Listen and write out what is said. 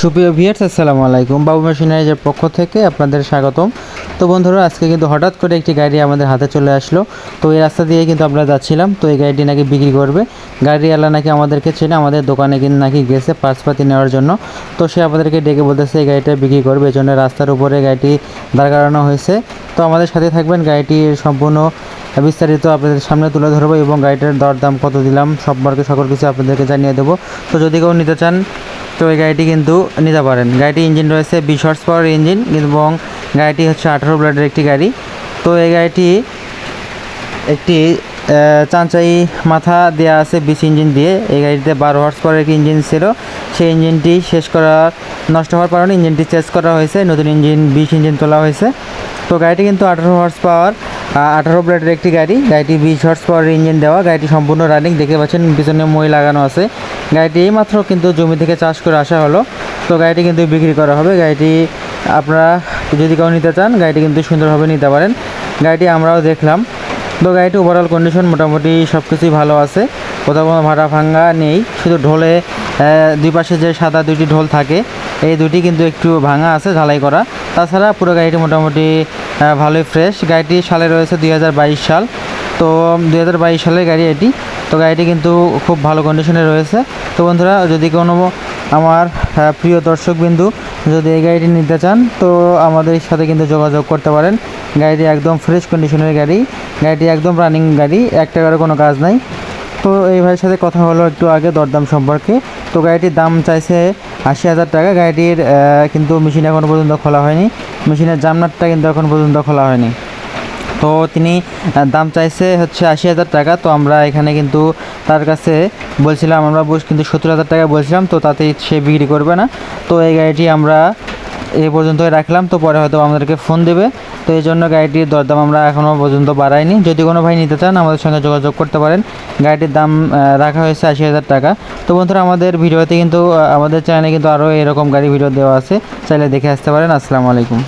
সুপ্রিয় ভিয়ার্স আসসালামু আলাইকুম। বাবু মেশিনারিজের পক্ষ থেকে আপনাদের স্বাগতম। তো বন্ধুরা, আজকে কিন্তু হঠাৎ করে একটি গাড়ি আমাদের হাতে চলে আসলো। তো এই রাস্তা দিয়ে কিন্তু আমরা যাচ্ছিলাম। তো এই গাড়িটি নাকি বিক্রি করবে। গাড়িওয়ালা নাকি আমাদেরকে চেনে, আমাদের দোকানে কিন্তু নাকি গেছে পাসপাতি নেওয়ার জন্য। তো সে আমাদেরকে ডেকে বলতেছে, এই গাড়িটা বিক্রি করবে। এই জন্য রাস্তার উপরে গাড়িটি দাঁড় করানো হয়েছে। তো আমাদের সাথে থাকবেন গাড়িটির সম্পূর্ণ বিস্তারিত আপনাদের সামনে তুলে ধরবো এবং গাড়িটার দরদাম কত দিলাম, সম্পর্কে সকল কিছু আপনাদেরকে জানিয়ে দেবো। তো যদি কেউ নিতে চান তো এই গাড়িটি কিন্তু নিতে পারেন। গাড়িটি ইঞ্জিন রয়েছে বিশ হর্স পাওয়ার ইঞ্জিন এবং গাড়িটি হচ্ছে আঠারো ব্লেডের একটি গাড়ি। তো এই গাড়িটি একটি চাঁচাই মাথা দেওয়া আছে বিশ ইঞ্জিন দিয়ে। এই গাড়িতে বারো হর্স পাওয়ার একটি ইঞ্জিন ছিল। সেই ইঞ্জিনটি শেষ করা, নষ্ট হওয়ার কারণে ইঞ্জিনটি চেঞ্জ করা হয়েছে। নতুন ইঞ্জিন বিশ ইঞ্জিন তোলা হয়েছে। তো গাড়িটি কিন্তু আঠারো হর্স পাওয়ার আঠারো প্লেটের একটি গাড়ি। গাড়িটি বিশ হর্স পাওয়ার ইঞ্জিন দেওয়া। গাড়িটি সম্পূর্ণ রানিং দেখে পাচ্ছেন পিছনে মই লাগানো আছে। গাড়িটি এইমাত্র কিন্তু জমি থেকে চাষ করে আসা হলো। তো গাড়িটি কিন্তু বিক্রি করা হবে। গাড়িটি আপনারা যদি কেউ নিতে চান, গাড়িটি কিন্তু সুন্দরভাবে নিতে পারেন। গাড়িটি আমরাও দেখলাম। তো গাড়িটি ওভারঅল কন্ডিশন মোটামুটি সব কিছুই ভালো আছে। কোথাও কোনো ভাটা ভাঙ্গা নেই। শুধু ঢোলে দুই পাশে যে সাদা দুইটি ঢোল থাকে, এই দুটি কিন্তু একটু ভাঙা আছে ঝালাই করা। তাছাড়া পুরো গাড়িটি মোটামুটি ভালোই ফ্রেশ গাড়িটি সালে রয়েছে দুই হাজার বাইশ সাল। তো দুই হাজার বাইশ সালের গাড়ি এটি। তো গাড়িটি কিন্তু খুব ভালো কন্ডিশনে রয়েছে। তো বন্ধুরা, যদি কোনো আমার প্রিয় দর্শকবিন্দু যদি এই গাড়িটি নিতে চান, তো আমাদের সাথে কিন্তু যোগাযোগ করতে পারেন। গাড়িটি একদম ফ্রেশ কন্ডিশনের গাড়ি। গাড়িটি একদম রানিং গাড়ি। এক টাকারও কোনো কাজ নাই। তো এই ভাইয়ের সাথে কথা হলো একটু আগে দরদাম সম্পর্কে। তো গাড়িটির দাম চাইছে আশি হাজার টাকা। গাড়িটির কিন্তু মেশিন এখনও পর্যন্ত খোলা হয়নি। মেশিনের জামনাটটা কিন্তু এখন পর্যন্ত খোলা হয়নি। তো তিনি দাম চাইছে হচ্ছে আশি হাজার টাকা। তো আমরা এখানে কিন্তু তার কাছে বলছিলাম, আমরা কিন্তু সত্তর হাজার টাকা বলছিলাম। তো তাতে সে বিক্রি করবে না। তো এই গাড়িটি আমরা এই পর্যন্তই রাখলাম। তো পরে হয়তো আমাদেরকে ফোন দেবে। তো এই জন্য গাড়িটির দরদাম আমরা এখনও পর্যন্ত বাড়াইনি। যদি কোনো ভাই নিতে চান, আমাদের সঙ্গে যোগাযোগ করতে পারেন। গাড়িটির দাম রাখা হয়েছে আশি হাজার টাকা। তো বন্ধুরা, আমাদের ভিডিওতে কিন্তু আমাদের চ্যানেলে কিন্তু আরও এরকম গাড়ি ভিডিও দেওয়া আছে। চাইলে দেখে আসতে পারেন। আসসালামু আলাইকুম।